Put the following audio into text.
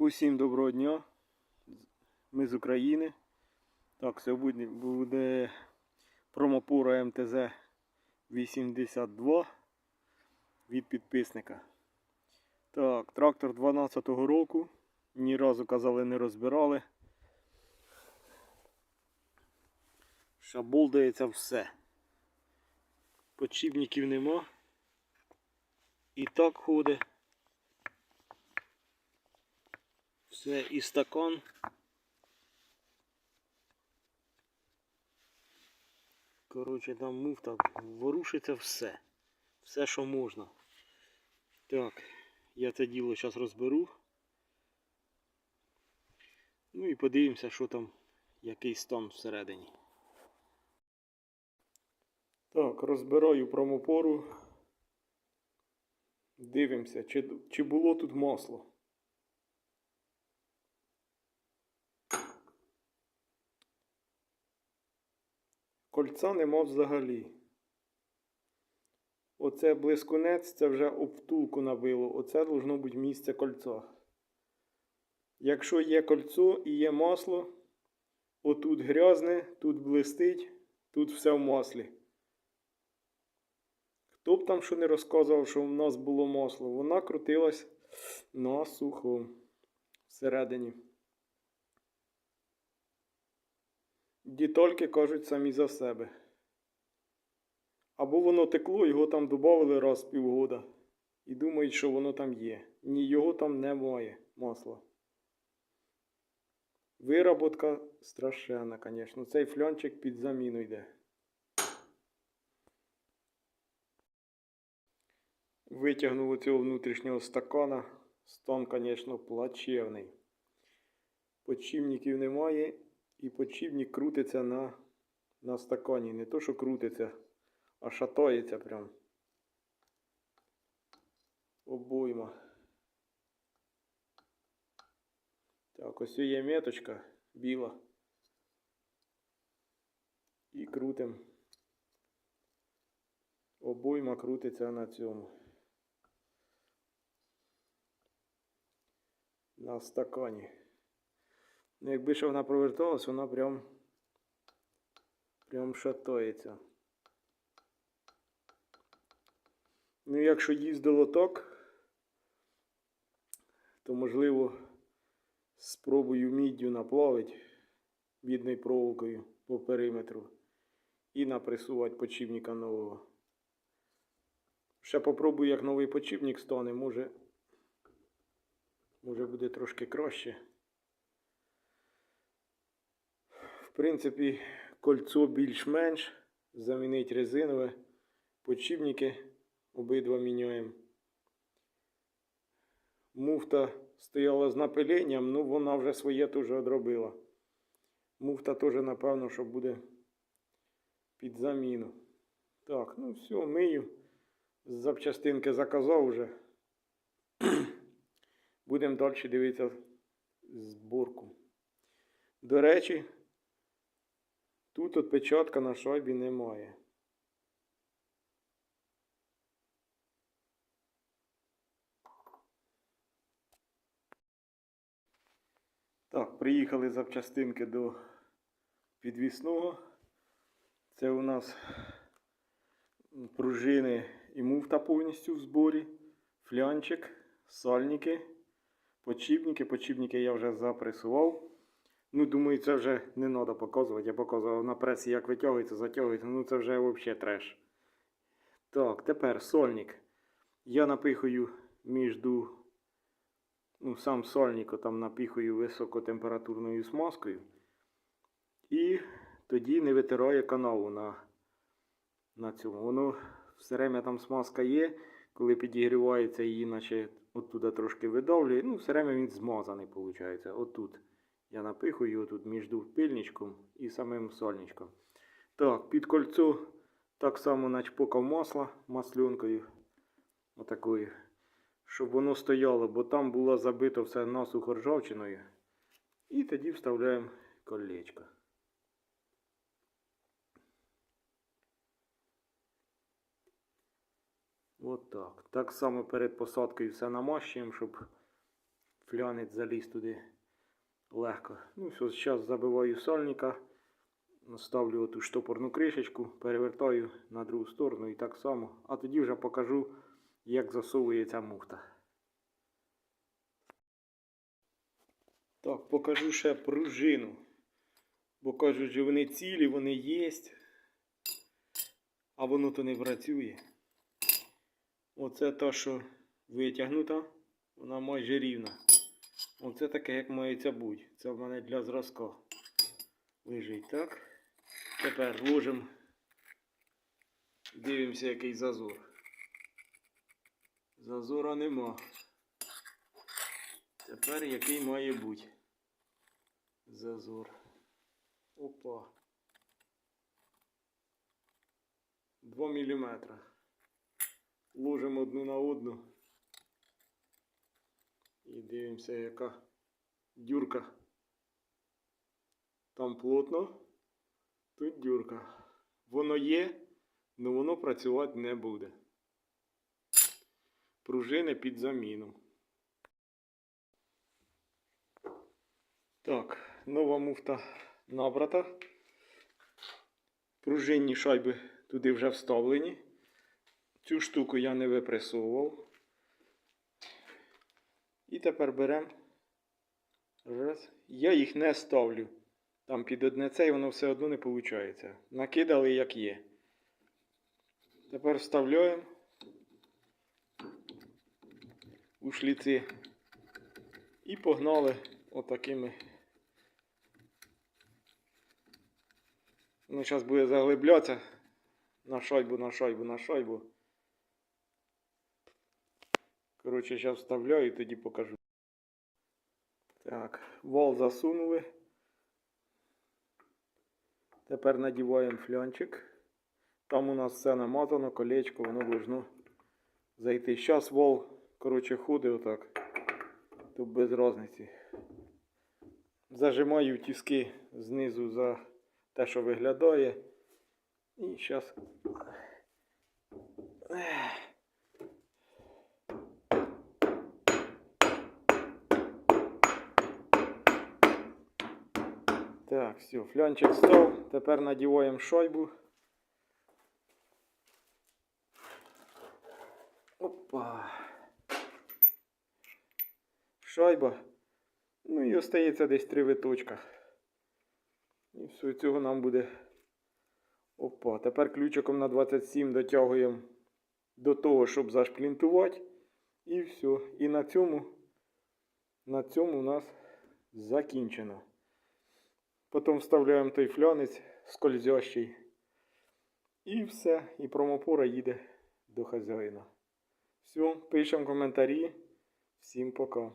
Усім доброго дня. Ми з України. Так, сьогодні буде промопора МТЗ 82 від підписника. Так, трактор 12-го року. Ні разу казали не розбирали. Шаболдається все. Подшипників нема. І так ходить. Все і. Коротше, там муфта, ворушиться все. Все, що можна. Так, я це діло зараз розберу. Ну і подивимося, що там, який стан всередині. Так, розбираю промопору. Дивимося, чи, чи було тут масло. Кольця нема взагалі. Оце блискунець, це вже об втулку набило. Оце должно бути місце кольця. Якщо є кольцо і є масло, отут грязне, тут блистить, тут все в маслі. Хто б там що не розказував, що в нас було масло, вона крутилась на сухо всередині. Дітольки кажуть самі за себе. Або воно текло, його там додали раз в півгода. І думають, що воно там є. Ні, його там немає масла. Вироботка страшенна, звісно. Цей флянчик під заміну йде. Витягнув цього внутрішнього стакана. Стан, звісно, плачевний. Подшипників немає. І подшипник крутиться на, на стакані. Не то, що крутиться, а шатається прям. Обойма. Так, ось є меточка біла. І крутим. Обойма крутиться на цьому. На стакані. Ну, якби ще вона проверталась, вона прям прям шатається. Ну, якщо їздило так, то можливо спробую міддю наплавити бідною проволокою по периметру і напресувати почівника нового. Ще попробую, як новий почівник стане, може, може буде трошки краще. В принципі, кольцо більш-менш. Замінити резинове. Подшипники обидва міняємо. Муфта стояла з напиленням, ну вона вже своє теж одробила. Муфта теж, напевно, що буде під заміну. Так, ну все, мию. Запчастинки заказав вже. Будемо далі дивитися зборку. До речі, Тут отпечатка на шайбі немає. Так, приїхали запчастинки до підвісного. Це у нас пружини і муфта повністю в зборі, флянчик, сальники, подшипники. Подшипники я вже запресував. Ну, думаю, це вже не треба показувати. Я показував на пресі, як витягується, затягується. Ну це вже взагалі треш. Так, тепер сольник. Я напихаю між ну, сам сольник там напихаю високотемпературною смазкою. І тоді не витирає каналу на на цьому. Воно все время там смазка є. Коли підігрівається, її наче оттуда трошки видавлює. Ну, все время він змазаний, виходить. Отут. Я напихую його тут між пильничком і самим сольничком. Так, під кольцо так само начпокав масло масленкою. Отакою. Щоб воно стояло, бо там було забито все насухо ржавчиною. І тоді вставляємо колечко. От так. Так само перед посадкою все намащуємо, щоб флянець заліз туди легко. Ну все, зараз забиваю сальника, ставлю оту штопорну кришечку, перевертаю на другу сторону і так само. А тоді вже покажу, як засовується муфта. Так, покажу ще пружину. Бо кажуть, що вони цілі, вони є. А воно то не працює. Оце та, що витягнута, вона майже рівна. Оце таке, як мається бути. Це в мене для зразка лежить, так? Тепер ложимо, дивимося, який зазор. Зазора нема. Тепер який має бути зазор. Опа. 2 мм. Ложимо одну на одну. І дивимося, яка дюрка. Там плотно, тут дюрка. Воно є, але воно працювати не буде. Пружини під заміну. Так, нова муфта набрата. Пружинні шайби туди вже вставлені. Цю штуку я не випресовував. І тепер беремо. Раз. Я їх не ставлю. Там під одне це і воно все одно не виходить. Накидали як є. Тепер вставляємо у шліці і погнали отакими. Ну, зараз буде заглиблятися на шайбу, на шайбу, на шайбу. Коротше, зараз вставляю і тоді покажу. Так, вал засунули. Тепер надіваємо флянчик. Там у нас все намазано, колечко, воно должно зайти. Зараз вал, коротше, ходить отак. Тут без різниці. Зажимаю тіски знизу за те, що виглядає. І зараз. Так, все, флянчик став. Тепер надіваємо шайбу. Опа. Шайба. Ну і остається десь три виточка. І все, цього нам буде. Опа. Тепер ключиком на 27 дотягуємо до того, щоб зашплінтувати. І все. І на цьому, на цьому у нас закінчено. Потім вставляємо той флянець скользящий. І все. І промопора їде до хазяїна. Все, пишемо коментарі. Всім пока.